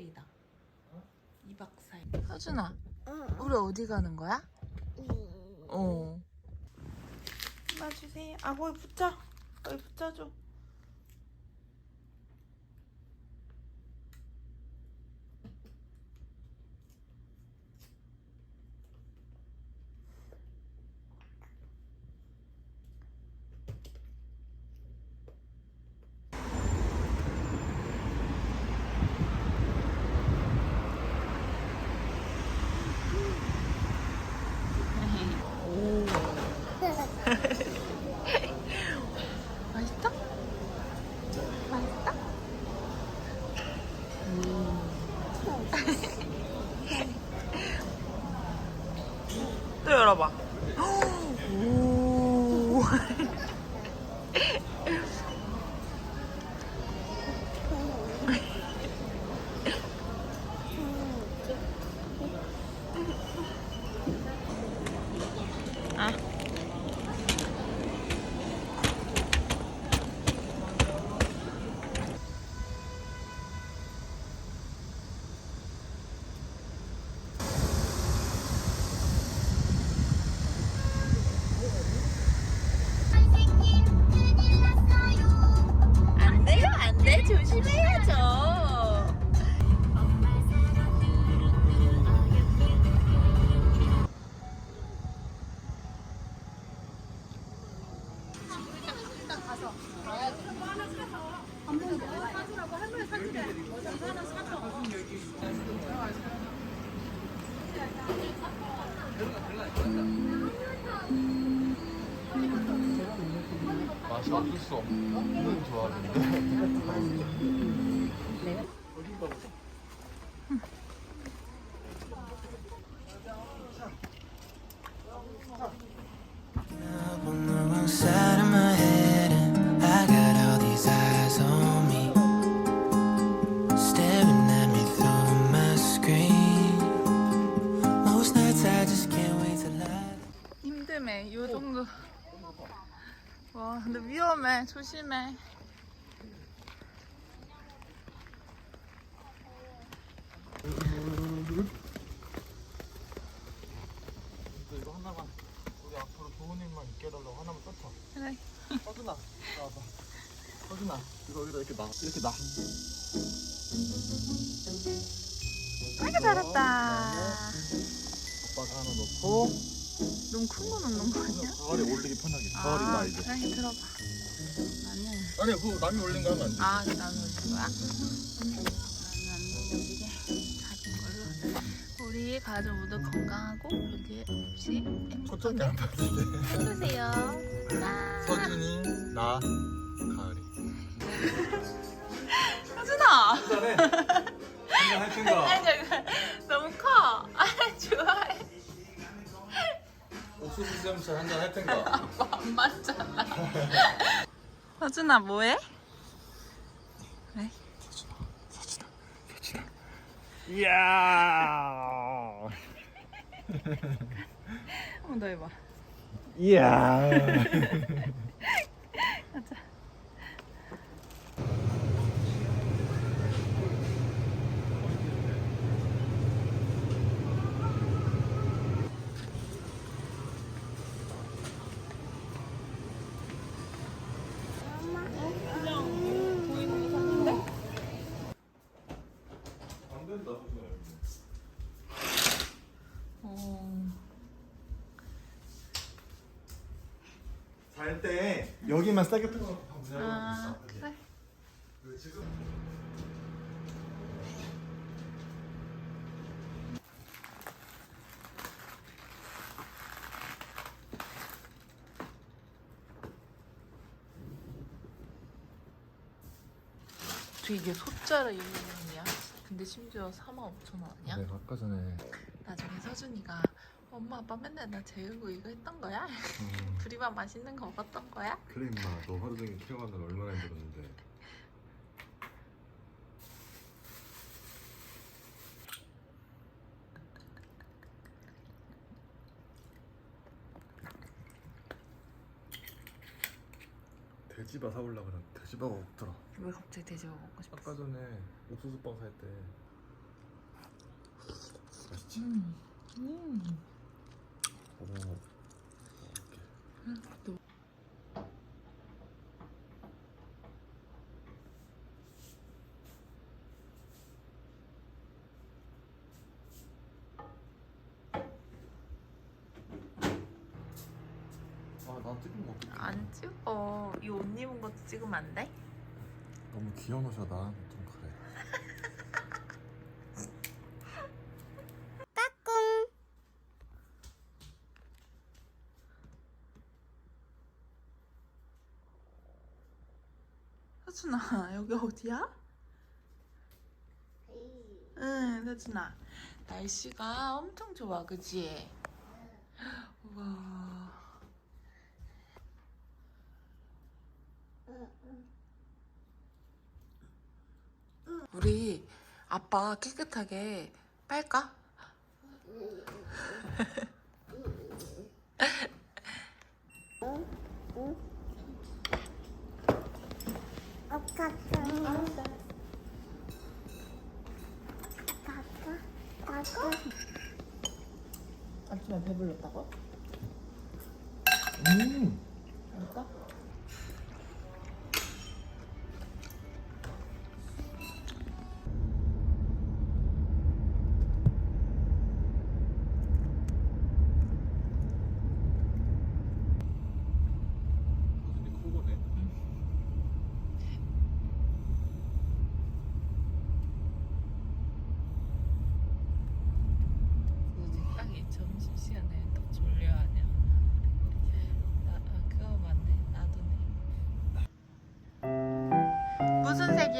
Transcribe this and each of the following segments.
2박 4일이다. 2박 4일. 서준아, 우리 어디 가는 거야? 어. 놔주세요. 아, 거기 붙여. 거기 붙여줘. 맛이 없을 수 없는 조합인데. 요 정도. 와, 근데 위험해. 조심해. 이거 하나만 우리 앞으로 좋은 일만 있게 해달라고 하나만 써줘. 그래. 서준아, 나와봐. 서준아, 이거 여기다 이렇게 놔. 이렇게 놔. 아이고, 잘했다. 아빠가 하나 넣고 너무 큰거 넣는 거 아니야? 가을에 올리기 편하게. 가을이 나 이제. 그래, 들어봐. 나는, 아니야, 그거 남이 올린 거 하면 안 돼. 아, 나는 올린 거야? 나는 여기에 작은 걸로. 우리 가족 모두 건강하고 별일 없이 초점이 행복하게 안 맞는데. 해주세요. 나. 서준이, 나, 가을이. 서준아! 잘해. 한잔 할 텐가. 아니, 쌤처럼 한잔 할 텐가. 아빠 안 맞잖아. 서준아, 뭐해? 왜? 이야. 한번 더 해봐. 이야. 안 된다. 어. 잘때 여기만 다 문을 아, 그래. 있어. 지금 저 이게 소자라 이름이야. 근데 심지어 4만 5천 원 아니야? 네, 아까 전에 나중에 서준이가 엄마 아빠 맨날 나 재우고 이거 했던 거야? 음, 둘이만 맛있는 거 먹었던 거야? 그래 임마 너 하루 종일 키워가느라 얼마나 힘들었는데 돼지바 사올라 그래. 돼지바가 없더라. 왜 갑자기 돼지가 먹고 싶어? 아까 전에 옥수수빵 살 때. 맛있지? 음. 음. 이렇게. 아, 나 찍은 거 어떡해. 안 찍어. 이 옷 입은 것도 찍으면 안 돼? 너무 귀여우셔 나한테 좀 그래. 서준아 여기 어디야? 응 서준아 날씨가 엄청 좋아 그지? 우와 우리 아빠 깨끗하게 빨까? 아침에 배불렀다고? 음.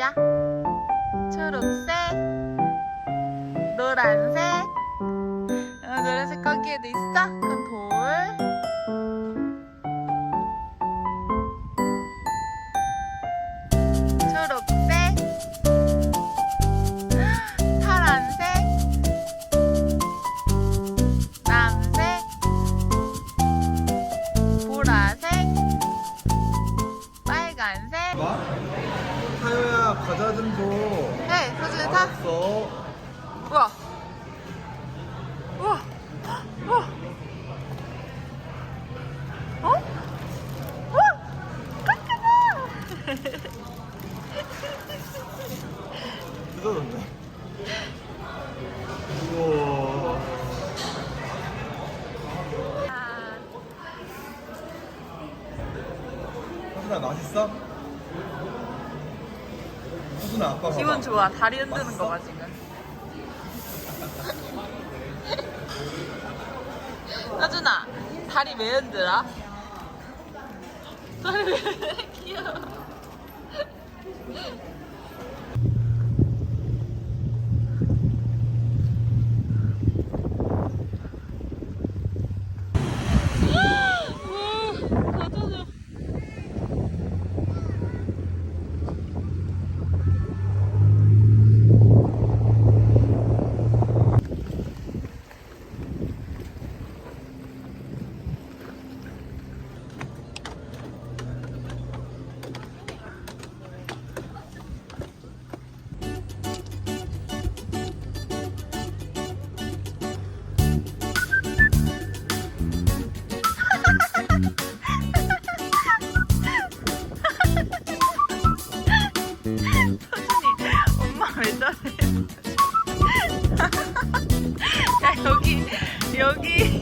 색이야? 초록색 노란색 어, 노란색 거기에도 있어? 그건 돌 과자 좀 줘. 네, 서준이 타. 알았어. 우와. 우와. 우와. 어? 우와. 깜짝이야. 뜯어졌네. 우와. 서준아 맛있어? 서준아 아빠 봐봐. 기분 좋아. 다리 흔드는 거 봐, 지금. 서준아, 다리 왜 흔들어? 다리 왜? 귀여워.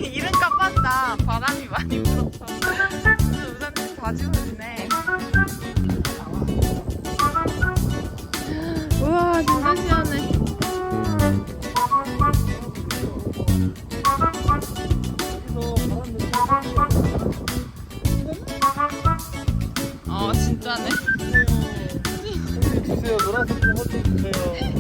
이름 까봤다. 바람이 많이 불어서. 우산팀 다 지워주네. 우와, 진짜 시원해. 어, 아, 진짜네. 네. 주세요. 노란색 좀 해주세요.